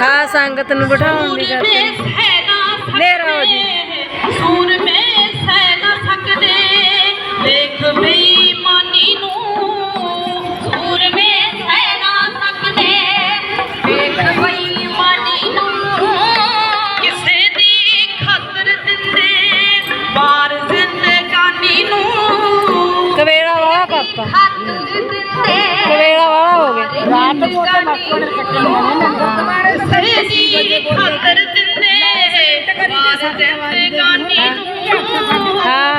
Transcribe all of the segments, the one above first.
ਹਾਂ ਸੰਗਤ ਨੂੰ ਬਿਠਾਉਣ ਦੀ ਗੱਲ ਹਨੇਰਾ ਹੋ ਜੀ। ਹਾਂ।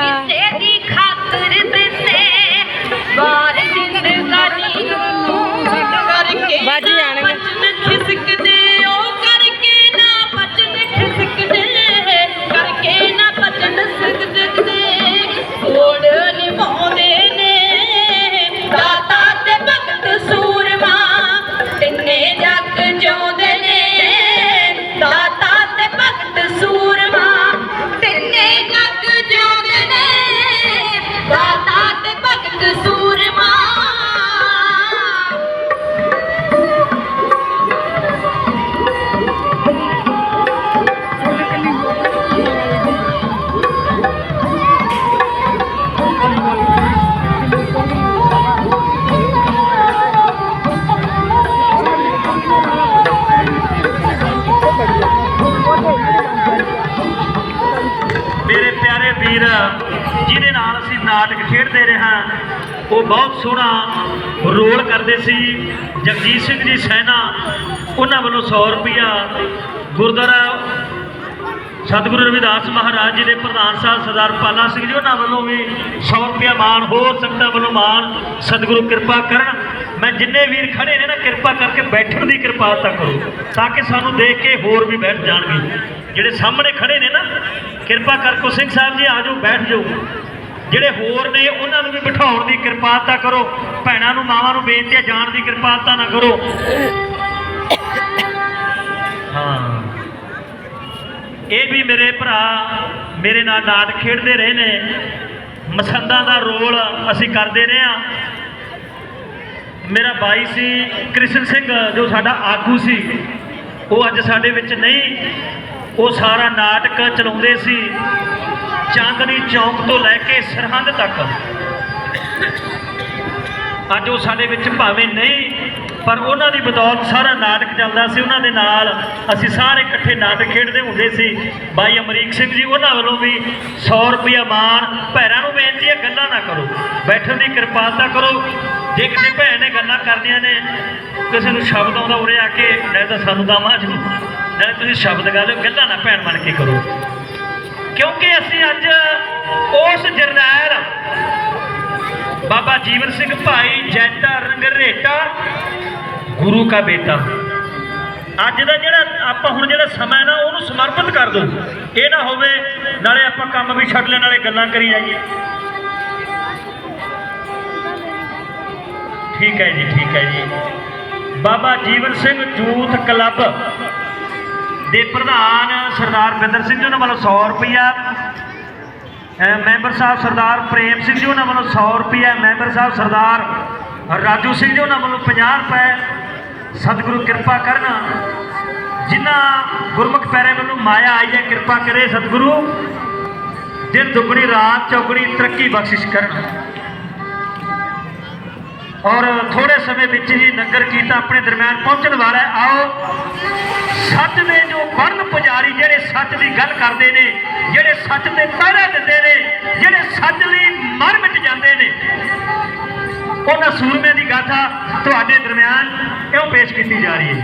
ਉਹਨਾਂ ਵੱਲੋਂ 100 ਰੁਪਇਆ ਗੁਰਦੁਆਰਾ ਸਤਿਗੁਰੂ ਰਵਿਦਾਸ ਮਹਾਰਾਜ ਜੀ ਦੇ ਪ੍ਰਧਾਨ ਸਾਹਿਬ ਸਰਦਾਰ ਪਾਲਾ ਸਿੰਘ ਜੀ, ਉਹਨਾਂ ਵੱਲੋਂ ਵੀ 100 ਰੁਪਇਆ ਮਾਣ ਹੋਰ ਸੰਗਤਾਂ ਵੱਲੋਂ ਮਾਣ ਸਤਿਗੁਰੂ ਕਿਰਪਾ ਕਰਨ। ਮੈਂ ਜਿੰਨੇ ਵੀਰ ਖੜੇ ਨੇ ਨਾ, ਕਿਰਪਾ ਕਰਕੇ ਬੈਠਣ ਦੀ ਕਿਰਪਾਲਤਾ ਕਰੋ, ਤਾਂ ਕਿ ਸਾਨੂੰ ਦੇਖ ਕੇ ਹੋਰ ਵੀ ਬੈਠ ਜਾਣਗੇ। ਜਿਹੜੇ ਸਾਹਮਣੇ ਖੜੇ ਨੇ ਨਾ, ਕਿਰਪਾ ਕਰਕੇ ਸਿੰਘ ਸਾਹਿਬ ਜੀ, ਆਜੋ, ਬੈਠ ਜਾਓ। ਜਿਹੜੇ ਹੋਰ ਨੇ, ਉਹਨਾਂ ਨੂੰ ਵੀ ਬਿਠਾਉਣ ਦੀ ਕਿਰਪਾਲਤਾ ਕਰੋ। ਭੈਣਾਂ ਨੂੰ, ਮਾਵਾਂ ਨੂੰ ਬੇਨਤੀ ਹੈ, ਜਾਣ ਦੀ ਕਿਰਪਾਲਤਾ ਨਾ ਕਰੋ। ਹਾਂ। ਇਹ ਵੀ ਮੇਰੇ ਭਰਾ, ਮੇਰੇ ਨਾਲ ਨਾਟਕ ਖੇਡਦੇ ਰਹੇ ਨੇ। ਮਸੰਦਾਂ ਦਾ ਰੋਲ ਅਸੀਂ ਕਰਦੇ ਰਹੇ ਆ ਮੇਰਾ ਬਾਈ ਸੀ ਕ੍ਰਿਸ਼ਨ ਸਿੰਘ, ਜੋ ਸਾਡਾ ਆਗੂ ਸੀ। ਉਹ ਅੱਜ ਸਾਡੇ ਵਿੱਚ ਨਹੀਂ। ਉਹ ਸਾਰਾ ਨਾਟਕ ਚਲਾਉਂਦੇ ਸੀ। ਚਾਂਦਨੀ ਚੌਂਕ ਤੋਂ ਲੈ ਕੇ ਸਰਹੰਦ ਤੱਕ। ਅੱਜ ਉਹ ਸਾਡੇ ਵਿੱਚ ਭਾਵੇਂ ਨਹੀਂ ਪਰ ਉਹਨਾਂ ਦੀ ਬਦੌਲਤ ਸਾਰਾ ਨਾਟਕ ਚੱਲਦਾ ਸੀ, ਉਹਨਾਂ ਦੇ ਨਾਲ ਅਸੀਂ ਸਾਰੇ ਇਕੱਠੇ ਨਾਟਕ ਖੇਡਦੇ ਹੁੰਦੇ ਸੀ। ਬਾਈ ਅਮਰੀਕ ਸਿੰਘ ਜੀ, ਉਹਨਾਂ ਵੱਲੋਂ ਵੀ 100 ਰੁਪਇਆ ਮਾਣ, ਭੈਣਾਂ ਨੂੰ ਬੇਨਤੀ ਹੈ, ਗੱਲਾਂ ਨਾ ਕਰੋ। ਬੈਠਣ ਦੀ ਕਿਰਪਾਲਤਾ ਕਰੋ। ਜੇ ਕਿਸੇ ਭੈਣ ਨੇ ਗੱਲਾਂ ਕਰਨੀਆਂ ਨੇ, ਕਿਸੇ ਨੂੰ ਸ਼ਬਦ ਆਉਂਦਾ, ਉਰੇ ਆ ਕੇ ਨਹੀਂ ਤਾਂ ਸਾਨੂੰ ਤਾਂ ਮਾਂ ਨੂੰ ਨਾਲੇ ਤੁਸੀਂ ਸ਼ਬਦ ਗਾ ਲਿਓ, ਗੱਲਾਂ ਨਾ ਭੈਣ ਬਣ ਕੇ ਕਰੋ। ਕਿਉਂਕਿ ਅਸੀਂ ਅੱਜ ਉਸ ਜਰਨੈਲ, ਬਾਬਾ ਜੀਵਨ ਸਿੰਘ ਭਾਈ ਜੈਤਾ ਰੰਗਰੇਟਾ ਗੁਰੂ ਕਾ ਬੇਟਾ। ਅੱਜ ਦਾ ਜਿਹੜਾ ਆਪਾਂ ਹੁਣ ਜਿਹੜਾ ਸਮਾਂ ਨਾ, ਉਹਨੂੰ ਸਮਰਪਿਤ ਕਰ ਦਿਓ ਇਹ ਨਾ ਹੋਵੇ, ਨਾਲੇ ਆਪਾਂ ਕੰਮ ਵੀ ਛੱਡ ਲੈ ਨਾਲੇ ਗੱਲਾਂ ਕਰੀ ਜਾਈਏ। ਠੀਕ ਹੈ ਜੀ, ਠੀਕ ਹੈ ਜੀ। ਬਾਬਾ ਜੀਵਨ ਸਿੰਘ ਯੂਥ ਕਲੱਬ ਦੇ ਪ੍ਰਧਾਨ ਸਰਦਾਰ ਬਿੰਦਰ ਸਿੰਘ ਜੀ, ਉਹਨਾਂ ਵੱਲੋਂ 100 ਰੁਪਇਆ ਮੈਂਬਰ ਸਾਹਿਬ ਸਰਦਾਰ ਪ੍ਰੇਮ ਸਿੰਘ ਜੀ, ਉਹਨਾਂ ਵੱਲੋਂ 100 ਰੁਪਇਆ ਮੈਂਬਰ ਸਾਹਿਬ ਸਰਦਾਰ ਰਾਜੂ ਸਿੰਘ ਜੀ, ਉਹਨਾਂ ਵੱਲੋਂ 50 ਰੁਪਏ। ਸਤਿਗੁਰੂ ਕਿਰਪਾ ਕਰਨ। ਜਿਨ੍ਹਾਂ ਗੁਰਮੁਖ ਪੈਰੇ ਵੱਲੋਂ ਮਾਇਆ ਆਈ ਹੈ, ਕਿਰਪਾ ਕਰੇ ਸਤਿਗੁਰੂ। ਦਿਨ ਦੁਗਣੀ, ਰਾਤ ਚੌਗਣੀ, ਤਰੱਕੀ ਬਖਸ਼ਿਸ਼ ਕਰਨ। ਔਰ ਥੋੜੇ ਸਮੇਂ ਵਿੱਚ ਹੀ ਨਗਰ ਕੀਰਤਨ ਆਪਣੇ ਦਰਮਿਆਨ ਪਹੁੰਚਣ ਵਾਲਾ ਆਓ ਸੱਚ ਦੇ ਜੋ ਵਰਨ ਪੁਜਾਰੀ ਜਿਹੜੇ ਸੱਚ ਦੀ ਗੱਲ ਕਰਦੇ ਨੇ, ਜਿਹੜੇ ਸੱਚ ਤੇ ਪਹਿਰਾ ਦਿੰਦੇ ਨੇ, ਜਿਹੜੇ ਸੱਚ ਲਈ ਮਰ ਮਿਟ ਜਾਂਦੇ ਨੇ ਉਹਨਾਂ ਸੂਰਮੇ ਦੀ ਗਾਥਾ ਤੁਹਾਡੇ ਦਰਮਿਆਨ ਕਿਉਂ ਪੇਸ਼ ਕੀਤੀ ਜਾ ਰਹੀ ਹੈ?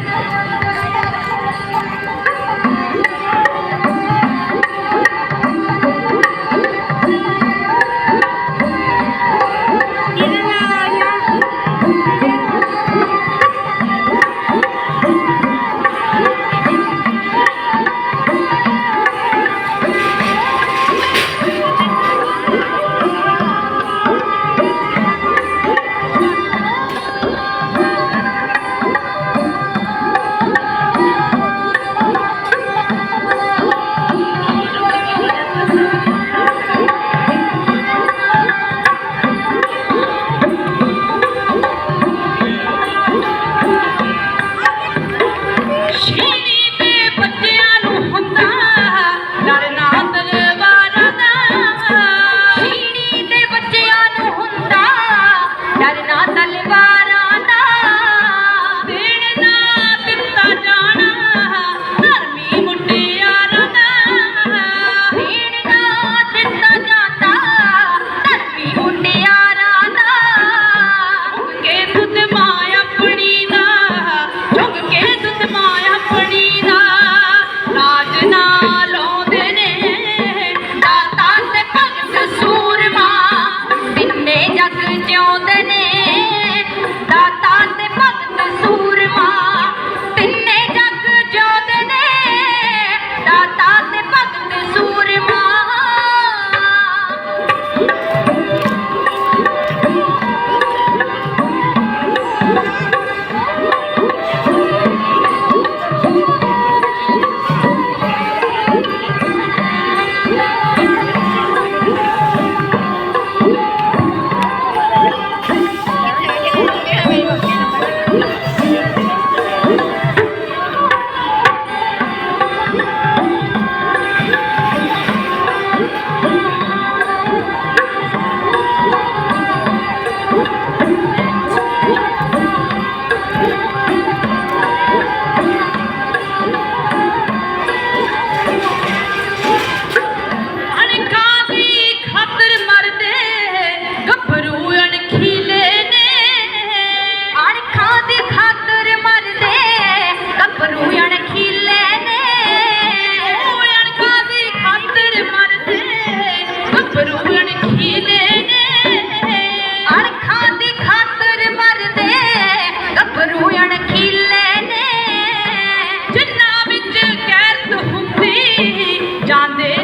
grande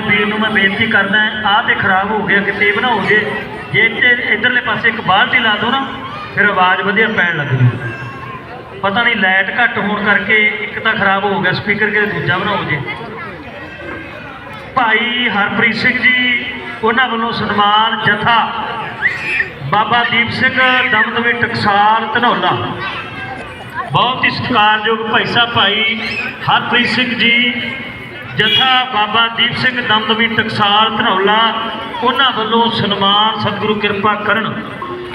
ਸੌਣ ਵੀਰ ਨੂੰ ਮੈਂ ਬੇਨਤੀ ਕਰਦਾ ਆਹ ਤੇ ਖਰਾਬ ਹੋ ਗਿਆ ਕਿਤੇ ਬਣਾਓ ਜੇ ਜੇ ਤੇ ਇਧਰਲੇ ਪਾਸੇ ਇੱਕ ਬਾਲਟੀ ਲਾ ਦੋ ਨਾ, ਫਿਰ ਆਵਾਜ਼ ਵਧੀਆ ਪੈਣ ਲੱਗ ਜੂ। ਪਤਾ ਨਹੀਂ, ਲਾਈਟ ਘੱਟ ਹੋਣ ਕਰਕੇ ਇੱਕ ਤਾਂ ਖਰਾਬ ਹੋ ਗਿਆ, ਸਪੀਕਰ ਕਿਤੇ ਦੂਜਾ ਬਣਾਓ ਜੇ। ਭਾਈ ਹਰਪ੍ਰੀਤ ਸਿੰਘ ਜੀ, ਉਹਨਾਂ ਵੱਲੋਂ ਸਨਮਾਨ ਜਥਾ ਬਾਬਾ ਦੀਪ ਸਿੰਘ ਦਮਦਮੀ ਟਕਸਾਲ ਧਨੌਲਾ। ਬਹੁਤ ਹੀ ਸਤਿਕਾਰਯੋਗ ਭਾਈ ਸਾਹਿਬ, ਭਾਈ ਹਰਪ੍ਰੀਤ ਸਿੰਘ ਜੀ ਜਥਾ ਬਾਬਾ ਦੀਪ ਸਿੰਘ ਦਮਦਮੀ ਟਕਸਾਲ ਧਨੌਲਾ ਉਹਨਾਂ ਵੱਲੋਂ ਸਨਮਾਨ ਸਤਿਗੁਰੂ ਕਿਰਪਾ ਕਰਨ,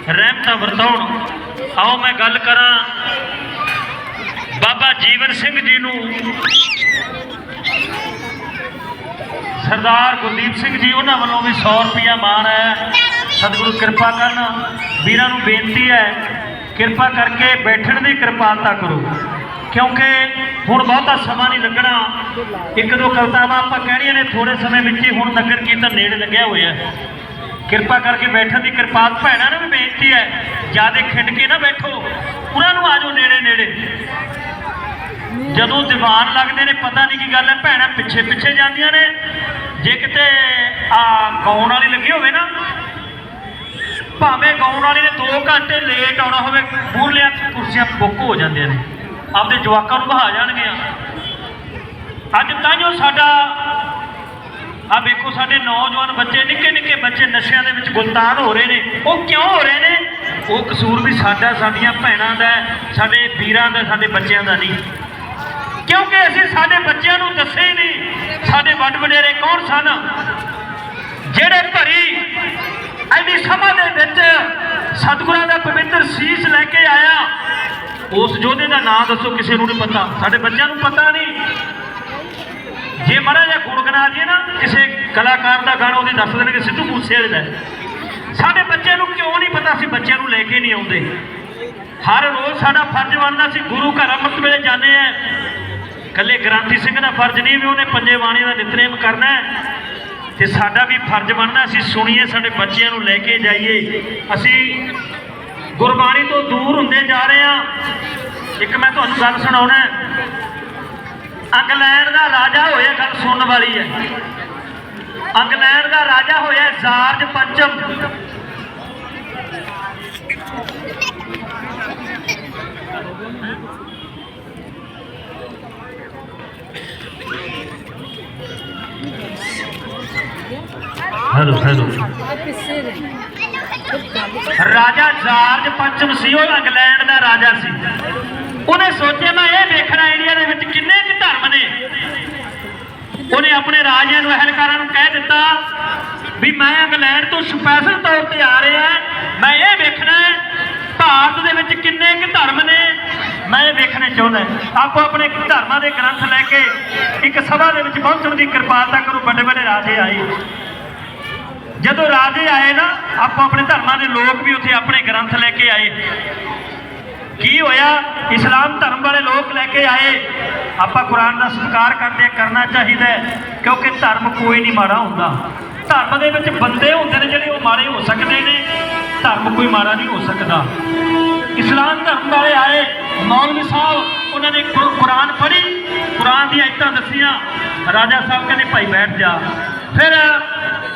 ਰਹਿਮਤਾਂ ਵਰਤਾਉਣ। ਆਓ ਮੈਂ ਗੱਲ ਕਰਾਂ ਬਾਬਾ ਜੀਵਨ ਸਿੰਘ ਜੀ ਨੂੰ। ਸਰਦਾਰ ਗੁਰਦੀਪ ਸਿੰਘ ਜੀ, ਉਹਨਾਂ ਵੱਲੋਂ ਵੀ 100 ਰੁਪਿਆ ਮਾਣ ਹੈ। ਸਤਿਗੁਰੂ ਕਿਰਪਾ ਕਰਨ। ਵੀਰਾਂ ਨੂੰ ਬੇਨਤੀ ਹੈ, ਕਿਰਪਾ ਕਰਕੇ ਬੈਠਣ ਦੀ ਕਿਰਪਾਲਤਾ ਕਰੋ। ਕਿਉਂਕਿ ਹੁਣ ਬਹੁਤਾ ਸਮਾਂ ਨਹੀਂ ਲੱਗਣਾ। ਇੱਕ ਦੋ ਕਵਿਤਾਵਾਂ ਆਪਾਂ ਕਹਿਣੀਆਂ ਨੇ ਥੋੜੇ ਸਮੇਂ ਵਿੱਚ ਹੀ ਹੁਣ ਨਗਰ ਕੀਰਤਨ ਨੇੜੇ ਲੱਗਿਆ ਹੋਇਆ ਹੈ। ਕਿਰਪਾ ਕਰਕੇ ਬੈਠਣ ਦੀ ਕਿਰਪਾਲ ਭੈਣਾਂ ਨੂੰ ਵੀ ਬੇਨਤੀ ਹੈ, ਜਿਆਦੇ ਖਿੰਡ ਕੇ ਨਾ ਬੈਠੋ, ਉਹਨਾਂ ਨੂੰ ਆਜੋ ਨੇੜੇ ਨੇੜੇ। ਜਦੋਂ ਦੀਵਾਨ ਲੱਗਦੇ ਨੇ, ਪਤਾ ਨਹੀਂ ਕੀ ਗੱਲ ਹੈ, ਭੈਣਾਂ ਪਿੱਛੇ ਪਿੱਛੇ ਜਾਂਦੀਆਂ ਨੇ। ਜੇ ਕਿਤੇ ਆ ਗਾਉਣ ਵਾਲੀ ਲੱਗੀ ਹੋਵੇ ਨਾ, ਭਾਵੇਂ ਗਾਉਣ ਵਾਲੀ ਨੇ 2 ਘੰਟੇ ਲੇਟ ਆਉਣਾ ਹੋਵੇ ਮੂਹਰਲੀਆਂ ਕੁਰਸੀਆਂ ਬੁੱਕ ਹੋ ਜਾਂਦੀਆਂ ਨੇ। ਆਪਦੇ ਜਵਾਕਾਂ ਨੂੰ ਬਹਾ ਜਾਣਗੀਆਂ। ਅੱਜ ਤਾਂ ਜੋ ਸਾਡਾ ਆ ਵੇਖੋ ਸਾਡੇ ਨੌਜਵਾਨ ਬੱਚੇ ਨਿੱਕੇ ਨਿੱਕੇ ਬੱਚੇ ਨਸ਼ਿਆਂ ਦੇ ਵਿੱਚ ਗੁਲਤਾਨ ਹੋ ਰਹੇ ਨੇ। ਉਹ ਕਿਉਂ ਹੋ ਰਹੇ ਨੇ? ਉਹ ਕਸੂਰ ਵੀ ਸਾਡਾ, ਸਾਡੀਆਂ ਭੈਣਾਂ ਦਾ ਸਾਡੇ ਵੀਰਾਂ ਦਾ, ਸਾਡੇ ਬੱਚਿਆਂ ਦਾ ਨਹੀਂ। ਕਿਉਂਕਿ ਅਸੀਂ ਸਾਡੇ ਬੱਚਿਆਂ ਨੂੰ ਦੱਸੇ ਹੀ ਨਹੀਂ, ਸਾਡੇ ਵੱਡ ਵਡੇਰੇ ਕੌਣ ਸਨ? ਜਿਹੜੇ ਭਰੀ ਐਨੀ ਸਮਾਂ ਦੇ ਵਿੱਚ ਸਤਿਗੁਰਾਂ ਦਾ ਪਵਿੱਤਰ ਸੀਸ ਲੈ ਕੇ ਆਇਆ। ਉਸ ਯੋਧੇ ਦਾ ਨਾਮ ਦੱਸੋ, ਕਿਸੇ ਨੂੰ ਨਹੀਂ ਪਤਾ। ਸਾਡੇ ਬੱਚਿਆਂ ਨੂੰ ਪਤਾ ਨਹੀਂ ਜੇ ਮਾੜਾ ਜਿਹਾ ਗੁਣਗਣਾ ਜੀ ਨਾ, ਕਿਸੇ ਕਲਾਕਾਰ ਦਾ ਗਾਣਾ ਉਹਦੇ ਦੱਸ ਦੇਣਗੇ, ਸਿੱਧੂ ਮੂਸੇ ਵਾਲੇ ਦਾ। ਸਾਡੇ ਬੱਚਿਆਂ ਨੂੰ ਕਿਉਂ ਨਹੀਂ ਪਤਾ ਸੀ ਬੱਚਿਆਂ ਨੂੰ ਲੈ ਕੇ ਨਹੀਂ ਆਉਂਦੇ? ਹਰ ਰੋਜ਼ ਸਾਡਾ ਫਰਜ਼ ਬਣਦਾ ਸੀ ਗੁਰੂ ਘਰ ਅੰਮ੍ਰਿਤ ਵੇਲੇ ਜਾਂਦੇ ਆ। ਕੱਲੇ ਗ੍ਰਾਂਥੀ ਸਿੰਘ ਦਾ ਫਰਜ਼ ਨਹੀਂ ਵੀ ਉਹਨੇ ਪੰਜੇ ਬਾਣੀ ਦਾ ਨਿਤਨੇਮ ਕਰਨਾ ਹੈ। ਤੇ ਸਾਡਾ ਵੀ ਫਰਜ਼ ਬਣਦਾ ਅਸੀਂ ਸੁਣੀਏ, ਸਾਡੇ ਬੱਚਿਆਂ ਨੂੰ ਲੈ ਕੇ ਜਾਈਏ। ਅਸੀਂ ਗੁਰਬਾਣੀ ਤੋਂ ਦੂਰ ਹੁੰਦੇ ਜਾ ਰਹੇ ਹਾਂ। ਇੱਕ ਮੈਂ ਤੁਹਾਨੂੰ ਗੱਲ ਸੁਣਾਉਣਾ ਇੰਗਲੈਂਡ ਦਾ ਰਾਜਾ ਹੋਇਆ ਗੱਲ ਸੁਣਨ ਵਾਲੀ ਹੈ। ਇੰਗਲੈਂਡ ਦਾ ਰਾਜਾ ਹੋਇਆ ਜਾਰਜ ਪੰਚਮ। ਹੈਲੋ ਹੈਲੋ ਰਾਜਾ ਜਾਰਜ ਪੰਚਮ ਸੀ, ਉਹ ਇੰਗਲੈਂਡ ਦਾ ਰਾਜਾ ਸੀ। ਉਹਨੇ ਸੋਚਿਆ, ਮੈਂ ਇਹ ਵੇਖਣਾ ਇੰਡੀਆ ਦੇ ਵਿੱਚ ਕਿੰਨੇ ਕੁ ਧਰਮ ਨੇ। ਉਹਨੇ ਆਪਣੇ ਰਾਜਿਆਂ ਨੂੰ, ਅਹਿਲਕਾਰਾਂ ਨੂੰ ਕਹਿ ਦਿੱਤਾ ਵੀ ਮੈਂ ਇੰਗਲੈਂਡ ਤੋਂ ਸਪੈਸ਼ਲ ਤੌਰ ਤੇ ਆ ਰਿਹਾ ਮੈਂ ਇਹ ਵੇਖਣਾ ਭਾਰਤ ਦੇ ਵਿੱਚ ਕਿੰਨੇ ਕੁ ਧਰਮ ਨੇ। ਮੈਂ ਇਹ ਵੇਖਣੇ ਚਾਹੁੰਦਾ ਆਪੋ ਆਪਣੇ ਧਰਮਾਂ ਦੇ ਗ੍ਰੰਥ ਲੈ ਕੇ ਇੱਕ ਸਭਾ ਦੇ ਵਿੱਚ ਪਹੁੰਚਣ ਦੀ ਕਿਰਪਾਲਤਾ ਕਰੋ ਵੱਡੇ ਵੱਡੇ ਰਾਜੇ ਆਏ। ਜਦੋਂ ਰਾਜੇ ਆਏ ਨਾ, ਆਪਾਂ ਆਪਣੇ ਧਰਮਾਂ ਦੇ ਲੋਕ ਵੀ ਉੱਥੇ ਆਪਣੇ ਗ੍ਰੰਥ ਲੈ ਕੇ ਆਏ। ਕੀ ਹੋਇਆ? ਇਸਲਾਮ ਧਰਮ ਵਾਲੇ ਲੋਕ ਲੈ ਕੇ ਆਏ। ਆਪਾਂ ਕੁਰਾਨ ਦਾ ਸਤਿਕਾਰ ਕਰਦੇ ਕਰਨਾ ਚਾਹੀਦਾ ਕਿਉਂਕਿ ਧਰਮ ਕੋਈ ਨਹੀਂ ਮਾੜਾ ਹੁੰਦਾ। ਧਰਮ ਦੇ ਵਿੱਚ ਬੰਦੇ ਹੁੰਦੇ ਨੇ ਜਿਹੜੇ ਉਹ ਮਾੜੇ ਹੋ ਸਕਦੇ ਨੇ। ਧਰਮ ਕੋਈ ਮਾੜਾ ਨਹੀਂ ਹੋ ਸਕਦਾ। ਇਸਲਾਮ ਧਰਮ ਵਾਲੇ ਆਏ। ਮੌਲਵੀ ਸਾਹਿਬ, ਉਹਨਾਂ ਨੇ ਕੁਰਾਨ ਪੜ੍ਹੀ। ਕੁਰਾਨ ਦੀਆਂ ਆਇਤਾਂ ਦੱਸੀਆਂ। ਰਾਜਾ ਸਾਹਿਬ ਕਹਿੰਦੇ, ਭਾਈ ਬੈਠ ਜਾ। ਫਿਰ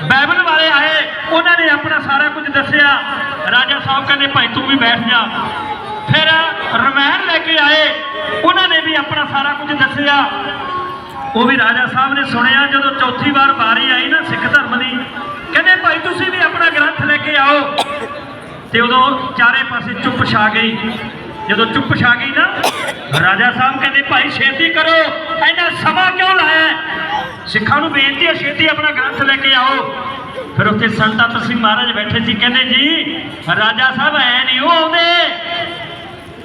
ਬਾਈਬਲ ਵਾਲੇ ਆਏ, ਉਹਨਾਂ ਨੇ ਆਪਣਾ ਸਾਰਾ ਕੁਝ ਦੱਸਿਆ। ਰਾਜਾ ਸਾਹਿਬ ਕਹਿੰਦੇ, ਭਾਈ, ਤੂੰ ਵੀ ਬੈਠ ਜਾ। ਫਿਰ ਰਮਾਇਣ ਲੈ ਕੇ ਆਏ, ਉਹਨਾਂ ਨੇ ਵੀ ਆਪਣਾ ਸਾਰਾ ਕੁਝ ਦੱਸਿਆ। ਉਹ ਵੀ ਰਾਜਾ ਸਾਹਿਬ ਨੇ ਸੁਣਿਆ, ਜਦੋਂ ਚੌਥੀ ਵਾਰ ਵਾਰੀ ਆਈ ਨਾ ਸਿੱਖ ਧਰਮ ਦੀ, ਕਹਿੰਦੇ, ਭਾਈ, ਤੁਸੀਂ ਵੀ ਆਪਣਾ ਗ੍ਰੰਥ ਲੈ ਕੇ ਆਓ। ਤੇ ਉਦੋਂ ਚਾਰੇ ਪਾਸੇ ਚੁੱਪ ਛਾ ਗਈ। ਜਦੋਂ ਚੁੱਪ ਛਾ ਗਈ ਨਾ, ਰਾਜਾ ਸਾਹਿਬ ਕਹਿੰਦੇ, ਭਾਈ, ਛੇਤੀ ਕਰੋ, ਇੰਨਾ ਸਮਾਂ ਕਿਉਂ ਲਾਇਆ? ਸਿੱਖਾਂ ਨੂੰ ਬੇਨਤੀ ਹੈ, ਛੇਤੀ ਆਪਣਾ ਗ੍ਰੰਥ ਲੈ ਕੇ ਆਓ। ਫਿਰ ਉੱਥੇ ਸੰਤ ਅਤਰ ਸਿੰਘ ਮਹਾਰਾਜ ਬੈਠੇ ਸੀ, ਕਹਿੰਦੇ ਜੀ, ਰਾਜਾ ਸਾਹਿਬ ਐ ਨਹੀਂ, ਉਹ ਆਉਂਦੇ।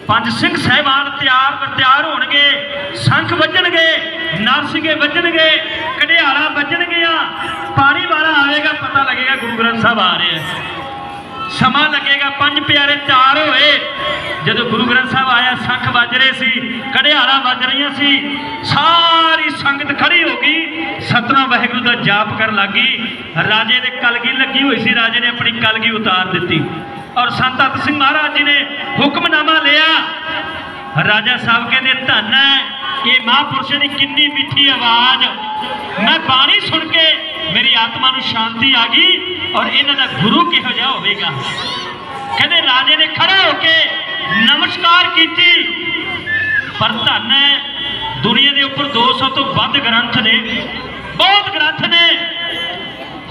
ਪੰਜ ਸਿੰਘ ਸਹਿਬਾਨ ਤਿਆਰ ਬਰ ਹੋਣਗੇ, ਸ਼ੰਖ ਵੱਜਣਗੇ ਨਾਰਸਿੰਗੇ ਵੱਜਣਗੇ, ਕਢਿਆਲਾ ਵੱਜਣਗੀਆਂ, ਪਾਣੀ ਵਾਲਾ ਆਵੇਗਾ, ਪਤਾ ਲੱਗੇਗਾ ਗੁਰੂ ਗ੍ਰੰਥ ਸਾਹਿਬ ਆ ਰਹੇ ਹੈ ਸਮਾਂ ਲੱਗੇਗਾ ਪੰਜ ਪਿਆਰੇ ਤਿਆਰ ਹੋਏ। ਜਦੋਂ ਗੁਰੂ ਗ੍ਰੰਥ ਸਾਹਿਬ ਆਇਆ, ਸ਼ੰਖ ਵੱਜ ਰਹੇ ਸੀ ਕੜਿਆਲਾਂ ਵੱਜ ਰਹੀਆਂ ਸੀ, ਸਾਰੀ ਸੰਗਤ ਖੜੀ ਹੋ ਗਈ। ਸਤਨਾਮ ਵਾਹਿਗੁਰੂ ਦਾ ਜਾਪ ਕਰਨ ਲੱਗੀ ਰਾਜੇ ਦੇ ਕਲਗੀ ਲੱਗੀ ਹੋਈ ਸੀ, ਰਾਜੇ ਨੇ ਆਪਣੀ ਕਲਗੀ ਉਤਾਰ ਦਿੱਤੀ। ਔਰ ਸੰਤ ਅਤ ਸਿੰਘ ਮਹਾਰਾਜ ਜੀ ਨੇ ਹੁਕਮਨਾਮਾ ਲਿਆ। ਰਾਜਾ ਸਾਹਿਬ ਕਹਿੰਦੇ, ਧੰਨ ਹੈ, ਇਹ ਮਹਾਂਪੁਰਸ਼ ਦੀ ਕਿੰਨੀ ਮਿੱਠੀ ਆਵਾਜ਼। ਮੈਂ ਬਾਣੀ ਸੁਣ ਕੇ ਮੇਰੀ ਆਤਮਾ ਨੂੰ ਸ਼ਾਂਤੀ ਆ ਗਈ। ਔਰ ਇਹਨਾਂ ਦਾ ਗੁਰੂ ਕਿਹੋ ਜਿਹਾ ਹੋਵੇਗਾ? ਕਹਿੰਦੇ ਰਾਜੇ ਨੇ ਖੜੇ ਹੋ ਕੇ ਨਮਸਕਾਰ ਕੀਤੀ। ਪਰ ਧੰਨ ਹੈ, ਦੁਨੀਆ ਦੇ ਉੱਪਰ 200 ਤੋਂ ਵੱਧ ਗ੍ਰੰਥ ਨੇ। ਬਹੁਤ ਗ੍ਰੰਥ ਨੇ।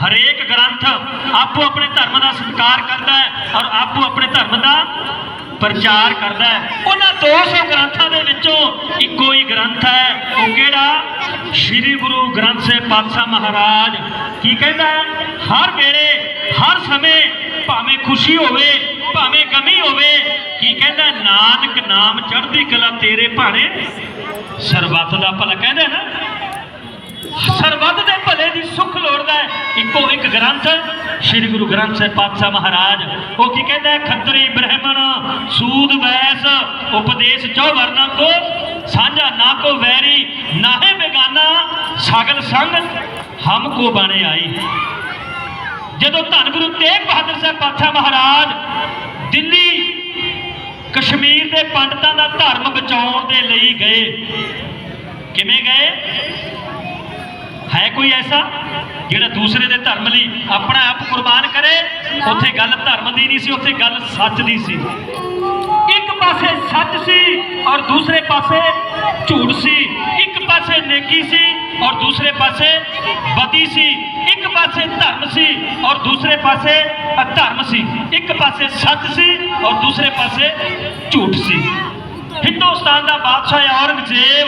ਹਰੇਕ ਗ੍ਰੰਥ ਆਪੋ ਆਪਣੇ ਧਰਮ ਦਾ ਸਤਿਕਾਰ ਕਰਦਾ ਹੈ ਔਰ ਆਪੋ ਆਪਣੇ ਧਰਮ ਦਾ ਪ੍ਰਚਾਰ ਕਰਦਾ ਹੈ। ਉਹਨਾਂ 200 ਗ੍ਰੰਥਾਂ ਦੇ ਵਿੱਚੋਂ ਇੱਕੋ ਹੀ ਗ੍ਰੰਥ ਹੈ। ਉਹ ਕਿਹੜਾ? ਸ੍ਰੀ ਗੁਰੂ ਗ੍ਰੰਥ ਸਾਹਿਬ ਪਾਤਸ਼ਾਹ ਮਹਾਰਾਜ। ਕੀ ਕਹਿੰਦਾ ਹੈ? ਹਰ ਵੇਲੇ, ਹਰ ਸਮੇਂ ਭਾਵੇਂ ਖੁਸ਼ੀ ਹੋਵੇ, ਭਾਵੇਂ ਗਮੀ ਹੋਵੇ, ਕੀ ਕਹਿੰਦਾ, ਨਾਨਕ ਨਾਮ ਚੜ੍ਹਦੀ ਕਲਾ ਤੇਰੇ ਭਾਣੇ? ਸਰਬੱਤ ਦਾ ਭਲਾ ਕਹਿੰਦੇ ਨਾ। ਸਰਬੱਤ ਦੇ ਭਲੇ ਦੀ ਸੁੱਖ ਲੋੜਦਾ ਹੈ। ਇੱਕੋ ਇੱਕ ਗ੍ਰੰਥ, ਸ੍ਰੀ ਗੁਰੂ ਗ੍ਰੰਥ ਸਾਹਿਬ ਪਾਤਸ਼ਾਹ ਮਹਾਰਾਜ, ਉਹ ਕੀ ਕਹਿੰਦਾ ਖੱਤਰੀ ਬ੍ਰਾਹਮਣ, ਸੂਦ, ਵੈਸ, ਉਪਦੇਸ਼ ਚੋ ਵਰਨਾ ਕੋ, ਸਾਂਝਾ ਨਾ ਕੋ ਵੈਰੀ ਨਾਹੇ ਬੇਗਾਨਾ, ਸਗਲ ਸੰਗ ਹਮ ਕੋ ਬਣੇ ਆਈ। ਜਦੋਂ ਧੰਨ ਗੁਰੂ ਤੇਗ ਬਹਾਦਰ ਸਾਹਿਬ ਪਾਤਸ਼ਾਹ ਮਹਾਰਾਜ ਦਿੱਲੀ, ਕਸ਼ਮੀਰ ਦੇ ਪੰਡਤਾਂ ਦਾ ਧਰਮ ਬਚਾਉਣ ਦੇ ਲਈ ਗਏ, ਕਿਵੇਂ ਗਏ? ਹੈ ਕੋਈ ਐਸਾ ਜਿਹੜਾ ਦੂਸਰੇ ਦੇ ਧਰਮ ਲਈ ਆਪਣਾ ਆਪ ਕੁਰਬਾਨ ਕਰੇ? ਉੱਥੇ ਗੱਲ ਧਰਮ ਦੀ ਨਹੀਂ ਸੀ, ਉੱਥੇ ਗੱਲ ਸੱਚ ਦੀ ਸੀ। ਇੱਕ ਪਾਸੇ ਸੱਚ ਸੀ ਔਰ ਦੂਸਰੇ ਪਾਸੇ ਝੂਠ ਸੀ, ਇੱਕ ਪਾਸੇ ਨੇਕੀ ਸੀ। ਔਰ ਦੂਸਰੇ ਪਾਸੇ ਬਤੀ ਸੀ, ਇੱਕ ਪਾਸੇ ਧਰਮ ਸੀ ਔਰ ਦੂਸਰੇ ਪਾਸੇ ਅਧਰਮ ਸੀ। ਇੱਕ ਪਾਸੇ ਸੱਚ ਸੀ ਔਰ ਦੂਸਰੇ ਪਾਸੇ ਝੂਠ ਸੀ। ਹਿੰਦੁਸਤਾਨ ਦਾ ਬਾਦਸ਼ਾਹ ਔਰੰਗਜ਼ੇਬ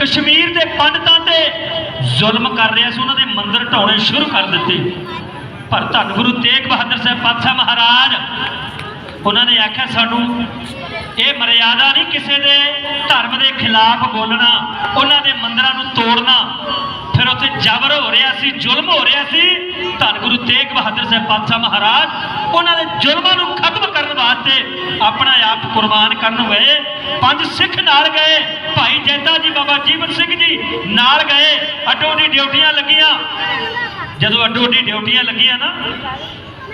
ਕਸ਼ਮੀਰ ਦੇ ਪੰਡਤਾਂ ਤੇ ਜ਼ੁਲਮ ਕਰ ਰਿਹਾ ਸੀ, ਉਹਨਾਂ ਦੇ ਮੰਦਰ ਢਾਉਣੇ ਸ਼ੁਰੂ ਕਰ ਦਿੱਤੇ। ਪਰ ਧੰਨ ਗੁਰੂ ਤੇਗ ਬਹਾਦਰ ਸਾਹਿਬ ਪਾਤਸ਼ਾਹ ਮਹਾਰਾਜ, ਉਹਨਾਂ ਨੇ ਆਖਿਆ, ਸਾਨੂੰ ਇਹ ਮਰਿਆਦਾ ਨਹੀਂ ਕਿਸੇ ਦੇ ਧਰਮ ਦੇ ਖਿਲਾਫ ਬੋਲਣਾ, ਉਹਨਾਂ ਦੇ ਮੰਦਿਰਾਂ ਨੂੰ ਤੋੜਨਾ, ਫਿਰ ਉੱਥੇ ਜ਼ਬਰ ਹੋ ਰਿਹਾ ਸੀ, ਜ਼ੁਲਮ ਹੋ ਰਿਹਾ ਸੀ, ਧੰਨ ਗੁਰੂ ਤੇਗ ਬਹਾਦਰ ਸਾਹਿਬ ਪਾਤਸ਼ਾਹ ਮਹਾਰਾਜ, ਉਹਨਾਂ ਦੇ ਜ਼ੁਲਮਾਂ ਨੂੰ ਖਤਮ ਕਰਨ ਵਾਸਤੇ ਆਪਣਾ ਆਪ ਕੁਰਬਾਨ ਕਰਨ ਹੋਏ। ਪੰਜ ਸਿੱਖ ਨਾਲ ਗਏ, ਭਾਈ ਜੈਤਾ ਜੀ, ਬਾਬਾ ਜੀਵਨ ਸਿੰਘ ਜੀ ਨਾਲ ਗਏ, ਅੱਡੋ ਅੱਡੀ ਡਿਊਟੀਆਂ ਲੱਗੀਆਂ। ਜਦੋਂ ਅੱਡੋ ਅੱਡੀ ਡਿਊਟੀਆਂ ਲੱਗੀਆਂ ਨਾ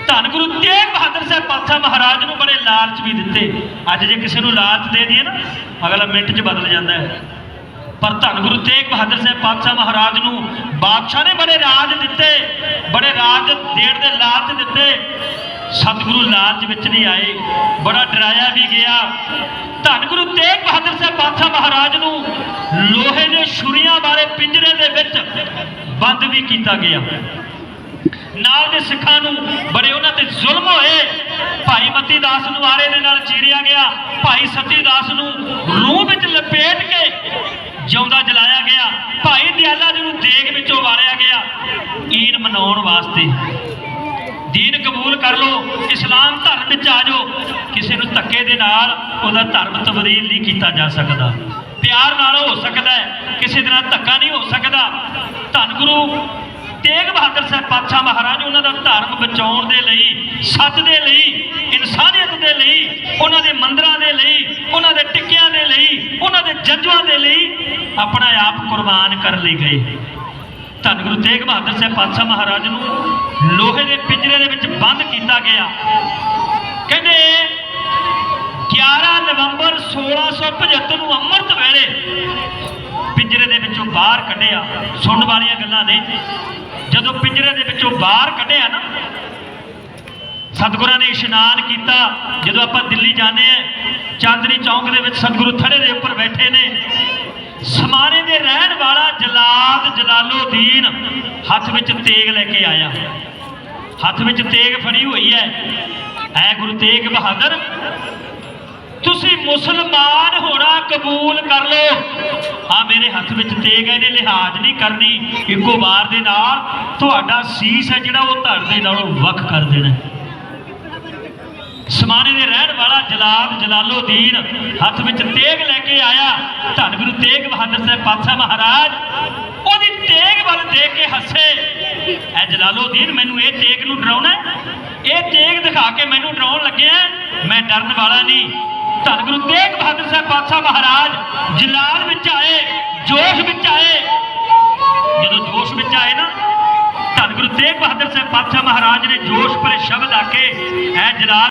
ਧੰਨ ਗੁਰੂ ਤੇਗ ਬਹਾਦਰ ਸਾਹਿਬ ਪਾਤਸ਼ਾਹ ਮਹਾਰਾਜ ਨੂੰ ਬੜੇ ਲਾਲਚ ਵੀ ਦਿੱਤੇ। ਅੱਜ ਜੇ ਕਿਸੇ ਨੂੰ ਲਾਲਚ ਦੇ ਦਈਏ ਨਾ, ਅਗਲਾ ਮਿੰਟ 'ਚ ਬਦਲ ਜਾਂਦਾ ਹੈ। ਪਰ ਧੰਨ ਗੁਰੂ ਤੇਗ ਬਹਾਦਰ ਸਾਹਿਬ ਪਾਤਸ਼ਾਹ ਮਹਾਰਾਜ ਨੂੰ ਬਾਦਸ਼ਾਹ ਨੇ ਬੜੇ ਰਾਜ ਦਿੱਤੇ, ਬੜੇ ਰਾਜ ਦੇਣ ਦੇ ਲਾਲਚ ਦਿੱਤੇ। ਸਤਿਗੁਰੂ ਲਾਲਚ ਵਿੱਚ ਨਹੀਂ ਆਏ, ਬੜਾ ਡਰਾਇਆ ਵੀ ਗਿਆ। ਧੰਨ ਗੁਰੂ ਤੇਗ ਬਹਾਦਰ ਸਾਹਿਬ ਪਾਤਸ਼ਾਹ ਮਹਾਰਾਜ ਨੂੰ ਲੋਹੇ ਦੇ ਛੁਰੀਆਂ ਬਾਰੇ ਪਿੰਜਰੇ ਦੇ ਵਿੱਚ ਬੰਦ ਵੀ ਕੀਤਾ ਗਿਆ। ਨਾਲ ਦੇ ਸਿੱਖਾਂ ਨੂੰ ਬੜੇ ਉਹਨਾਂ ਤੇ ਜ਼ੁਲਮ ਹੋਏ। ਭਾਈ ਮਤੀ ਦਾਸ ਨੂੰ ਆਰੇ ਦੇ ਨਾਲ ਚੀਰਿਆ ਗਿਆ। ਭਾਈ ਸਤੀ ਦਾਸ ਨੂੰ ਰੂਹ ਵਿੱਚ ਲਪੇਟ ਕੇ ਜਿਉਂਦਾ ਜਲਾਇਆ ਗਿਆ। ਭਾਈ ਦਿਆਲਾ ਜੀ ਨੂੰ ਦੇਗ ਵਿੱਚੋਂ ਵਾਰਿਆ ਗਿਆ। ਈਦ ਮਨਾਉਣ ਵਾਸਤੇ। ਦੀਨ ਕਬੂਲ ਕਰ ਲੋ ਇਸਲਾਮ ਧਰਮ ਵਿੱਚ ਆ ਜਾਓ। ਕਿਸੇ ਨੂੰ ਧੱਕੇ ਦੇ ਨਾਲ ਉਹਦਾ ਧਰਮ ਤਬਦੀਲ ਨਹੀਂ ਕੀਤਾ ਜਾ ਸਕਦਾ। ਪਿਆਰ ਨਾਲ ਹੋ ਸਕਦਾ ਕਿਸੇ ਦੇ ਨਾਲ ਧੱਕਾ ਨਹੀਂ ਹੋ ਸਕਦਾ। ਧੰਨ ਗੁਰੂ ਤੇਗ ਬਹਾਦਰ ਸਾਹਿਬ ਪਾਤਸ਼ਾਹ ਮਹਾਰਾਜ ਉਹਨਾਂ ਦਾ ਧਰਮ ਬਚਾਉਣ ਦੇ ਲਈ, ਸੱਚ ਦੇ ਲਈ, ਇਨਸਾਨੀਅਤ ਦੇ ਲਈ, ਉਹਨਾਂ ਦੇ ਮੰਦਰਾਂ ਦੇ ਲਈ, ਉਹਨਾਂ ਦੇ ਟਿੱਕਿਆਂ ਦੇ ਲਈ, ਉਹਨਾਂ ਦੇ ਜੰਜੂਆਂ ਦੇ ਲਈ ਆਪਣਾ ਆਪ ਕੁਰਬਾਨ ਕਰਨ ਲਈ ਗਏ। ਧੰਨ ਗੁਰੂ ਤੇਗ ਬਹਾਦਰ ਸਾਹਿਬ ਪਾਤਸ਼ਾਹ ਮਹਾਰਾਜ ਨੂੰ ਲੋਹੇ ਦੇ ਪਿੰਜਰੇ ਦੇ ਵਿੱਚ ਬੰਦ ਕੀਤਾ ਗਿਆ। ਕਹਿੰਦੇ 11 ਨਵੰਬਰ 1675 ਨੂੰ ਅੰਮ੍ਰਿਤ ਵੇਲੇ ਪਿੰਜਰੇ ਦੇ ਵਿੱਚੋਂ ਬਾਹਰ ਕੱਢਿਆ। ਸੁਣਨ ਵਾਲੀਆਂ ਗੱਲਾਂ ਨੇ। ਜਦੋਂ ਪਿੰਜਰੇ ਦੇ ਵਿੱਚੋਂ ਬਾਹਰ ਕੱਢਿਆ ਨਾ, ਸਤਿਗੁਰਾਂ ਨੇ ਇਸ਼ਨਾਨ ਕੀਤਾ। ਜਦੋਂ ਆਪਾਂ ਦਿੱਲੀ ਜਾਂਦੇ ਆ ਚਾਂਦਨੀ ਚੌਂਕ ਦੇ ਵਿੱਚ ਸਤਿਗੁਰੂ ਥੜੇ ਦੇ ਉੱਪਰ ਬੈਠੇ ਨੇ। ਸਮਾਰੇ ਦੇ ਰਹਿਣ ਵਾਲਾ ਜਲਾਦ ਜਲਾਲੋਦੀਨ ਹੱਥ ਵਿੱਚ ਤੇਗ ਲੈ ਕੇ ਆਇਆ। ਹੱਥ ਵਿੱਚ ਤੇਗ ਫੜੀ ਹੋਈ ਹੈ। ਐ ਗੁਰੂ ਤੇਗ ਬਹਾਦਰ। ਤੁਸੀਂ ਮੁਸਲਮਾਨ ਹੋਣਾ ਕਬੂਲ ਕਰ ਲਓ। ਆ ਮੇਰੇ ਹੱਥ ਵਿੱਚ ਤੇਗ ਇਹਨੇ ਲਿਹਾਜ਼ ਨਹੀਂ ਕਰਨੀ। ਇੱਕੋ ਵਾਰ ਦੇ ਨਾਲ ਤੁਹਾਡਾ ਸੀਸ ਹੈ ਜਿਹੜਾ ਉਹ ਧੜ ਦੇ ਨਾਲੋਂ ਵੱਖ ਕਰ ਦੇਣਾ ਸਮਾਨੇ ਦੇ ਰਹਿਣ ਵਾਲਾ ਜਲਾਦ ਜਲਾਲੋਦੀਨ ਹੱਥ ਵਿੱਚ ਤੇਗ ਲੈ ਕੇ ਆਇਆ। ਧੰਨ ਗੁਰੂ ਤੇਗ ਬਹਾਦਰ ਸਾਹਿਬ ਪਾਤਸ਼ਾਹ ਮਹਾਰਾਜ, ਉਹਦੀ ਤੇਗ ਵੱਲ ਦੇਖ ਕੇ ਹੱਸੇ। ਐ ਜਲਾਲੋਦੀਨ, ਮੈਨੂੰ ਇਹ ਤੇਗ ਨੂੰ ਡਰਾਉਣਾ ਇਹ ਤੇਗ ਦਿਖਾ ਕੇ ਮੈਨੂੰ ਡਰਾਉਣ ਲੱਗਿਆ ਮੈਂ ਡਰਨ ਵਾਲਾ ਨਹੀਂ। ਧੰਨ ਗੁਰੂ ਤੇਗ ਬਹਾਦਰ ਸਾਹਿਬ ਪਾਤਸ਼ਾਹ ਮਹਾਰਾਜ ਜਲਾਲ ਵਿੱਚ ਆਏ, ਜੋਸ਼ ਵਿੱਚ ਆਏ। ਜਦੋਂ ਜੋਸ਼ ਵਿੱਚ ਆਏ ਨਾ ਧੰਨ ਗੁਰੂ ਤੇਗ ਬਹਾਦਰ ਸਾਹਿਬ ਪਾਤਸ਼ਾਹ ਮਹਾਰਾਜ ਨੇ ਜੋਸ਼ ਭਰੇ ਸ਼ਬਦ ਆਕੇ ਐ ਜਲਾਲ